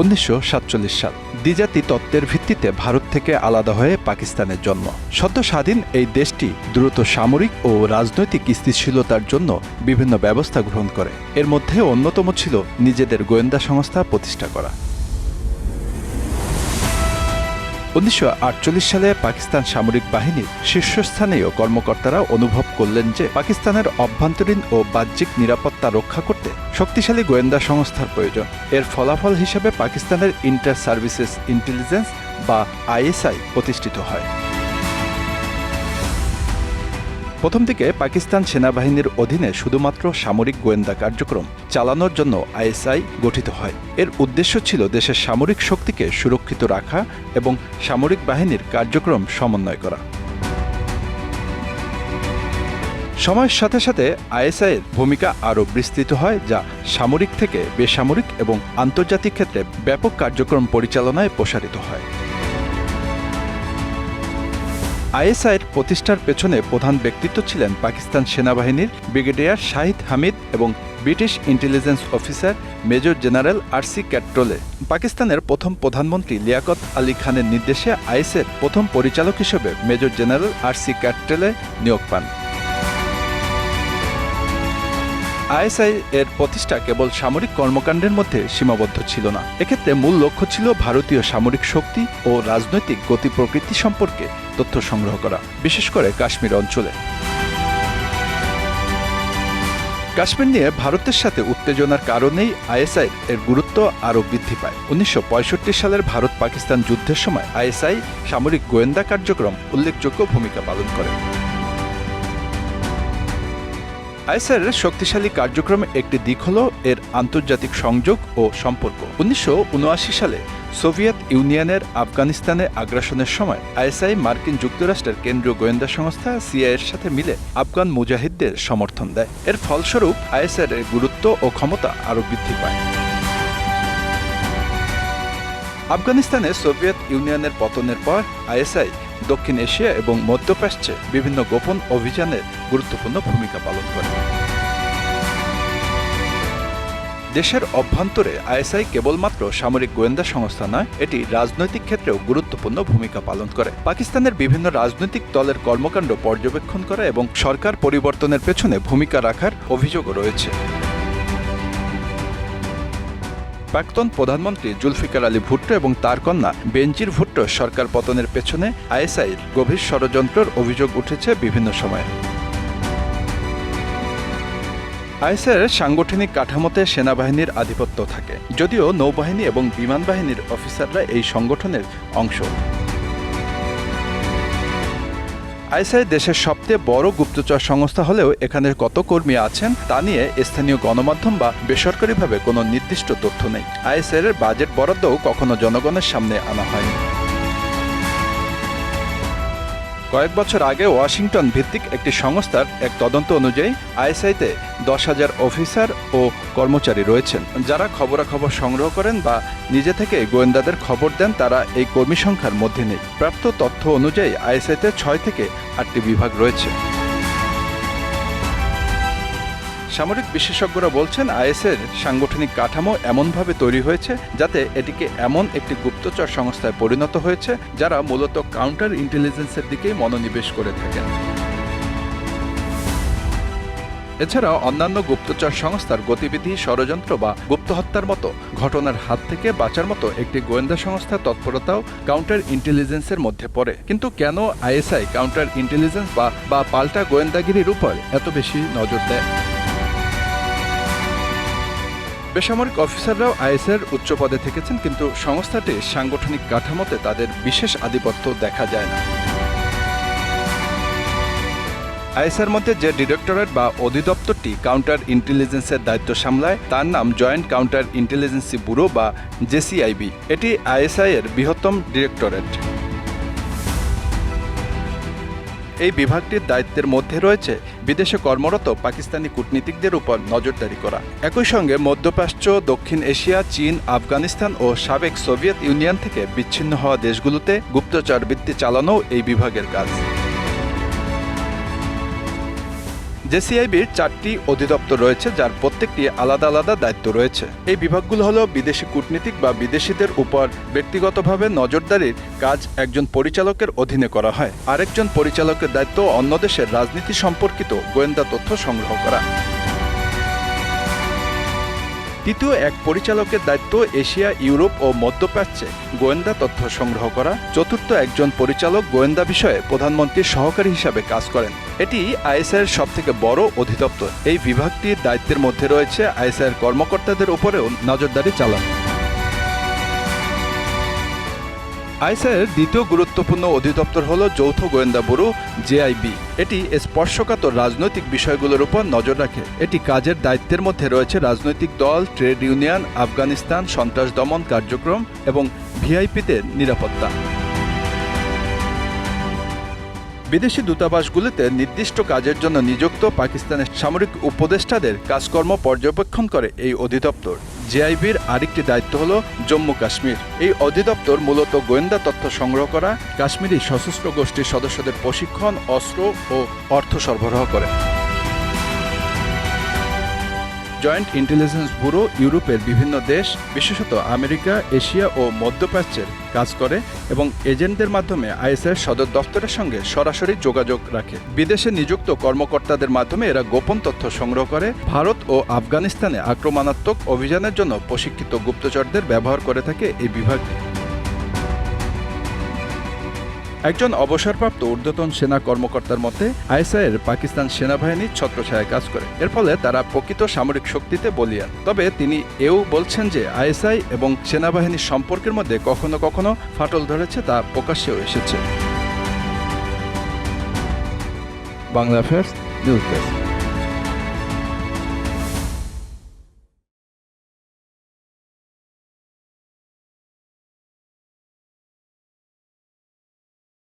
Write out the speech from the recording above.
উনিশশো সাতচল্লিশ সাল দ্বিজাতি তত্ত্বের ভিত্তিতে ভারত থেকে আলাদা হয়ে পাকিস্তানের জন্ম। সদ্য স্বাধীন এই দেশটি দ্রুত সামরিক ও রাজনৈতিক স্থিতিশীলতার জন্য বিভিন্ন ব্যবস্থা গ্রহণ করে। এর মধ্যে অন্যতম ছিল নিজেদের গোয়েন্দা সংস্থা প্রতিষ্ঠা করা। উনিশশো আটচল্লিশ সালে পাকিস্তান সামরিক বাহিনীর শীর্ষস্থানীয় কর্মকর্তারা অনুভব করলেন যে পাকিস্তানের অভ্যন্তরীণ ও বাহ্যিক নিরাপত্তা রক্ষা করতে শক্তিশালী গোয়েন্দা সংস্থার প্রয়োজন। এর ফলাফল হিসেবে পাকিস্তানের ইন্টার সার্ভিসেস ইন্টেলিজেন্স বা আইএসআই প্রতিষ্ঠিত হয়। প্রথম দিকে পাকিস্তান সেনাবাহিনীর অধীনে শুধুমাত্র সামরিক গোয়েন্দা কার্যক্রম চালানোর জন্য আইএসআই গঠিত হয়। এর উদ্দেশ্য ছিল দেশের সামরিক শক্তিকে সুরক্ষিত রাখা এবং সামরিক বাহিনীর কার্যক্রম সমন্বয় করা। সময়ের সাথে সাথে আইএসআইয়ের ভূমিকা আরও বিস্তৃত হয়, যা সামরিক থেকে বেসামরিক এবং আন্তর্জাতিক ক্ষেত্রে ব্যাপক কার্যক্রম পরিচালনায় প্রসারিত হয়। আইএসআইয়ের প্রতিষ্ঠার পেছনে প্রধান ব্যক্তিত্ব ছিলেন পাকিস্তান সেনাবাহিনীর ব্রিগেডিয়ার শাহিদ হামিদ এবং British intelligence officer major general R C ক্যাট্রোলে। পাকিস্তানের প্রথম প্রধানমন্ত্রী লিয়াকত আলী খানের নির্দেশে আইএসের প্রথম পরিচালক হিসেবে মেজর জেনারেল আর সি ক্যাট্রোলে নিয়োগ পান। আইএসআই এর প্রতিষ্ঠা কেবল সামরিক কর্মকাণ্ডের মধ্যে সীমাবদ্ধ ছিল না। এক্ষেত্রে মূল লক্ষ্য ছিল ভারতীয় সামরিক শক্তি ও রাজনৈতিক গতি প্রকৃতি সম্পর্কে তথ্য সংগ্রহ করা, বিশেষ করে কাশ্মীর অঞ্চলে। কাশ্মীর নিয়ে ভারতের সাথে উত্তেজনার কারণেই আইএসআই এর গুরুত্ব আরও বৃদ্ধি পায়। উনিশশো পঁয়ষট্টি সালের ভারত পাকিস্তান যুদ্ধের সময় আইএসআই সামরিক গোয়েন্দা কার্যক্রম উল্লেখযোগ্য ভূমিকা পালন করে। আইএসআর শক্তিশালী কার্যক্রমে একটি দিক হল এর আন্তর্জাতিক সংযোগ ও সম্পর্ক। উনিশশো ঊনআশি সালে সোভিয়েত ইউনিয়নের আফগানিস্তানে আগ্রাসনের সময় আইএসআই মার্কিন যুক্তরাষ্ট্রের কেন্দ্রীয় গোয়েন্দা সংস্থা সিআই এর সাথে মিলে আফগান মুজাহিদদের সমর্থন দেয়। এর ফলস্বরূপ আইএসআর এর গুরুত্ব ও ক্ষমতা আরও বৃদ্ধি পায়। আফগানিস্তানে সোভিয়েত ইউনিয়নের পতনের পর আইএসআই দক্ষিণ এশিয়া এবং মধ্যপ্রাচ্যে বিভিন্ন গোপন অভিযানের গুরুত্বপূর্ণ ভূমিকা পালন করে। দেশের অভ্যন্তরে আইএসআই কেবলমাত্র সামরিক গোয়েন্দা সংস্থা নয়, এটি রাজনৈতিক ক্ষেত্রেও গুরুত্বপূর্ণ ভূমিকা পালন করে। পাকিস্তানের বিভিন্ন রাজনৈতিক দলের কর্মকাণ্ড পর্যবেক্ষণ করা এবং সরকার পরিবর্তনের পেছনে ভূমিকা রাখার অভিযোগও রয়েছে। প্রাক্তন প্রধানমন্ত্রী জুলফিকার আলী ভুট্টো এবং তার কন্যা বেঞ্জির ভুট্টো সরকার পতনের পেছনে আইএসআইয়ের গভীর ষড়যন্ত্রের অভিযোগ উঠেছে বিভিন্ন সময়ে। আইএসআইয়ের সাংগঠনিক কাঠামোতে সেনাবাহিনীর আধিপত্য থাকে, যদিও নৌবাহিনী এবং বিমান বাহিনীর অফিসাররা এই সংগঠনের অংশ। আইএসআই দেশের সবচেয়ে বড় গুপ্তচর সংস্থা হলেও এখানে কত কর্মী আছেন তা নিয়ে স্থানীয় গণমাধ্যম বা বেসরকারিভাবে কোনো নির্দিষ্ট তথ্য নেই। আইএসআই এর বাজেট বরাদ্দও কখনো জনগণের সামনে আনা হয়নি। কয়েক বছর আগে ওয়াশিংটন ভিত্তিক একটি সংস্থার এক তদন্ত অনুযায়ী আইএসআইতে দশ হাজার অফিসার ও কর্মচারী রয়েছেন। যারা খবরাখবর সংগ্রহ করেন বা নিজে থেকে গোয়েন্দাদের খবর দেন, তারা এই কর্মী সংখ্যার মধ্যে নেই। প্রাপ্ত তথ্য অনুযায়ী আইএসআইতে ছয় থেকে আটটি বিভাগ রয়েছে। সামরিক বিশেষজ্ঞরা বলছেন আইএসের সাংগঠনিক কাঠামো এমনভাবে তৈরি হয়েছে যাতে এটিকে এমন একটি গুপ্তচর সংস্থায় পরিণত হয়েছে যারা মূলত কাউন্টার ইন্টেলিজেন্সের দিকেই মনোনিবেশ করে থাকেন। এছাড়া অন্যান্য গুপ্তচর সংস্থার গতিবিধি, ষড়যন্ত্র বা গুপ্তহত্যার মতো ঘটনার হাত থেকে বাঁচার মতো একটি গোয়েন্দা সংস্থার তৎপরতাও কাউন্টার ইন্টেলিজেন্সের মধ্যে পড়ে। কিন্তু কেন আইএসআই কাউন্টার ইন্টেলিজেন্স বা বা পাল্টা গোয়েন্দাগিরির উপর এত বেশি নজর দেয়? বেসামরিক অফিসাররাও আইএসের উচ্চ পদে থেকেছেন, কিন্তু সংস্থাটির সাংগঠনিক কাঠামোতে তাদের বিশেষ আধিপত্য দেখা যায় না। আইএসের মধ্যে যে ডিরেক্টরেট বা অধিদপ্তরটি কাউন্টার ইন্টেলিজেন্সের দায়িত্ব সামলায়, তার নাম জয়েন্ট কাউন্টার ইন্টেলিজেন্সি ব্যুরো বা জেসিআইবি। এটি আইএসআই এর বৃহত্তম ডিরেক্টরেট। এই বিভাগটির দায়িত্বের মধ্যে রয়েছে বিদেশে কর্মরত পাকিস্তানি কূটনীতিকদের উপর নজরদারি করা। একই সঙ্গে মধ্যপ্রাচ্য, দক্ষিণ এশিয়া, চীন, আফগানিস্তান ও সাবেক সোভিয়েত ইউনিয়ন থেকে বিচ্ছিন্ন হওয়া দেশগুলোতে গুপ্তচরবৃত্তি চালানো এই বিভাগের কাজ। জেসিআইবির চারটি অধিদপ্তর রয়েছে, যার প্রত্যেকটি আলাদা আলাদা দায়িত্ব রয়েছে। এই বিভাগগুলো হলো বিদেশি কূটনীতিক বা বিদেশিদের উপর ব্যক্তিগতভাবে নজরদারির কাজ একজন পরিচালকের অধীনে করা হয়। আরেকজন পরিচালকের দায়িত্ব অন্য দেশের রাজনীতি সম্পর্কিত গোয়েন্দা তথ্য সংগ্রহ করা। তৃতীয় এক পরিচালকের দায়িত্ব এশিয়া, ইউরোপ ও মধ্যপ্রাচ্যে গোয়েন্দা তথ্য সংগ্রহ করা। চতুর্থ একজন পরিচালক গোয়েন্দা বিষয়ে প্রধানমন্ত্রীর সহকারী হিসাবে কাজ করেন। এটি আইএসআইয়ের সব থেকে বড় অধিদপ্তর। এই বিভাগটির দায়িত্বের মধ্যে রয়েছে আইএসআইয়ের কর্মকর্তাদের উপরেও নজরদারি চালানো। আইএসআইয়ের দ্বিতীয় গুরুত্বপূর্ণ অধিদপ্তর হল যৌথ গোয়েন্দা ব্যুরো জেআইবি এটি স্পর্শকাতর রাজনৈতিক বিষয়গুলোর উপর নজর রাখে। এটি কাজের দায়িত্বের মধ্যে রয়েছে রাজনৈতিক দল, ট্রেড ইউনিয়ন, আফগানিস্তান, সন্ত্রাস দমন কার্যক্রম এবং ভিআইপিদের নিরাপত্তা। বিদেশি দূতাবাসগুলিতে নির্দিষ্ট কাজের জন্য নিযুক্ত পাকিস্তানের সামরিক উপদেষ্টাদের কাজকর্ম পর্যবেক্ষণ করে এই অধিদপ্তর। জেআইবির আরেকটি দায়িত্ব হল জম্মু কাশ্মীর। এই অধিদপ্তর মূলত গোয়েন্দা তথ্য সংগ্রহ করা, কাশ্মীরি সশস্ত্র গোষ্ঠীর সদস্যদের প্রশিক্ষণ, অস্ত্র ও অর্থ সরবরাহ করে। জয়েন্ট ইন্টেলিজেন্স ব্যুরো ইউরোপের বিভিন্ন দেশ, বিশেষত আমেরিকা, এশিয়া ও মধ্যপ্রাচ্যের কাজ করে এবং এজেন্টদের মাধ্যমে আইএসএর সদর দফতরের সঙ্গে সরাসরি যোগাযোগ রাখে। বিদেশে নিযুক্ত কর্মকর্তাদের মাধ্যমে এরা গোপন তথ্য সংগ্রহ করে। ভারত ও আফগানিস্তানে আক্রমণাত্মক অভিযানের জন্য প্রশিক্ষিত গুপ্তচরদের ব্যবহার করে থাকে এই বিভাগটি। একজন অবসরপ্রাপ্ত ঊর্ধ্বতন সেনা কর্মকর্তার মতে, আইএসআইয়ের পাকিস্তান সেনাবাহিনীর ছত্রছায়ায় কাজ করে। এর ফলে তারা প্রকৃত সামরিক শক্তিতে বলিয়ান। তবে তিনি এও বলছেন যে, আইএসআই এবং সেনাবাহিনীর সম্পর্কের মধ্যে কখনো কখনো ফাটল ধরেছে তা প্রকাশ্যেও এসেছে। Bangla fairs news desk